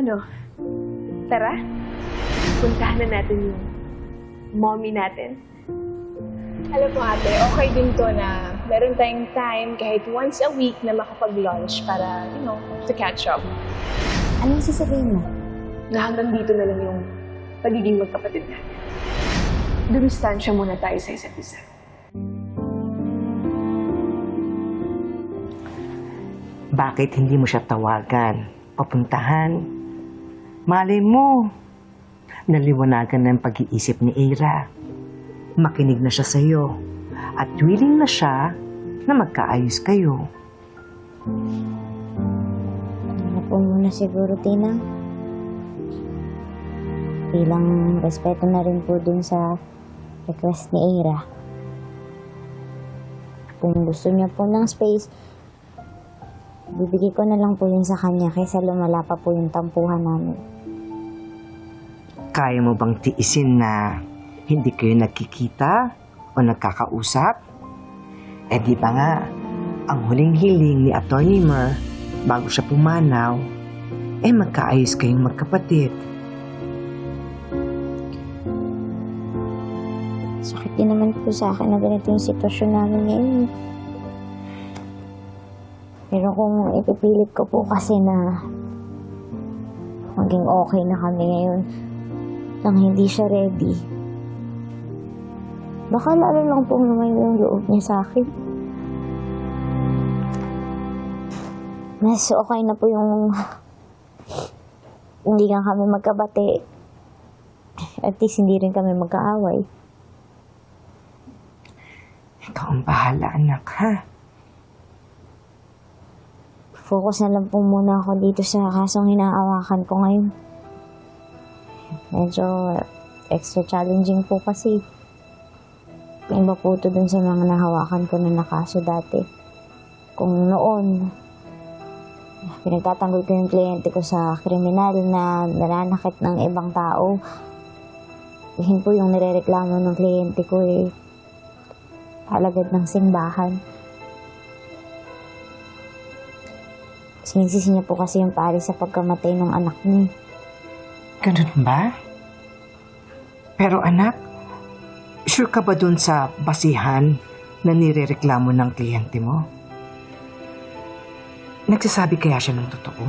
Ano? Tara? Puntahan na natin yung mommy natin. Alam mo ate, okay din to na meron tayong time kahit once a week na makapag-lunch para, you know, to catch up. Anong sasabihin mo? Na hanggang dito na lang yung pagiging magkapatid natin. Dumistansya muna tayo sa isa't isa. Bakit hindi mo siya tawagan? Papuntahan? Malay mo, naliwanagan na ang pag-iisip ni Ira. Makinig na siya sa'yo. At willing na siya na magkaayos kayo. Ano po muna siguro, Tina? Bilang respeto na rin po dun sa request ni Ira. Kung gusto niya po ng space, bibigay ko na lang po yun sa kanya kaysa lumala pa po yung tampuhan namin. Kaya mo bang tiisin na hindi kayo nagkikita o nagkakausap? Eh di ba nga, ang huling hiling ni Atty. Mer bago siya pumanaw, eh magkaayos kayong magkapatid. Sakit din naman po sa akin na ganito yung sitwasyon namin ngayon. Pero kung ipipilit ko po kasi na maging okay na kami ngayon nang hindi siya ready, baka lalo lang po naman yung loob niya sa akin. Mas okay na po yung hindi nga kami magkabati. At least hindi rin kami magkaaway. Ikaw ang bahala, anak, ha? Focus na lang po muna ako dito sa kasong hinaawakan ko ngayon. Medyo extra challenging po kasi. Iba po ito dun sa mga nahawakan ko na nakaso dati. Kung noon, pinagtatanggol ko yung kliyente ko sa kriminal na nananakit ng ibang tao. Yun po yung nirereklamo ng kliyente ko eh. Halagad ng simbahan. Sinisisi niya po kasi yung pari sa pagkamatay ng anak niya. Ganun ba? Pero anak, sure ka ba dun sa basihan na nirereklamo ng kliyente mo? Nagsasabi kaya siya ng totoo?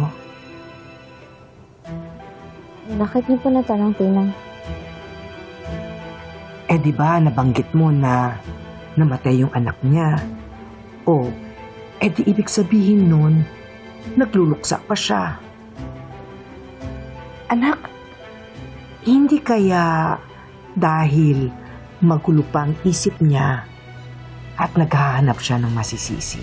Bakit niyo po natanong, Tina? Eh di ba nabanggit mo na namatay yung anak niya? O, eh di ibig sabihin nun, nagluluksa pa siya. Anak, hindi kaya dahil magulo isip niya at naghahanap siya ng masisisi?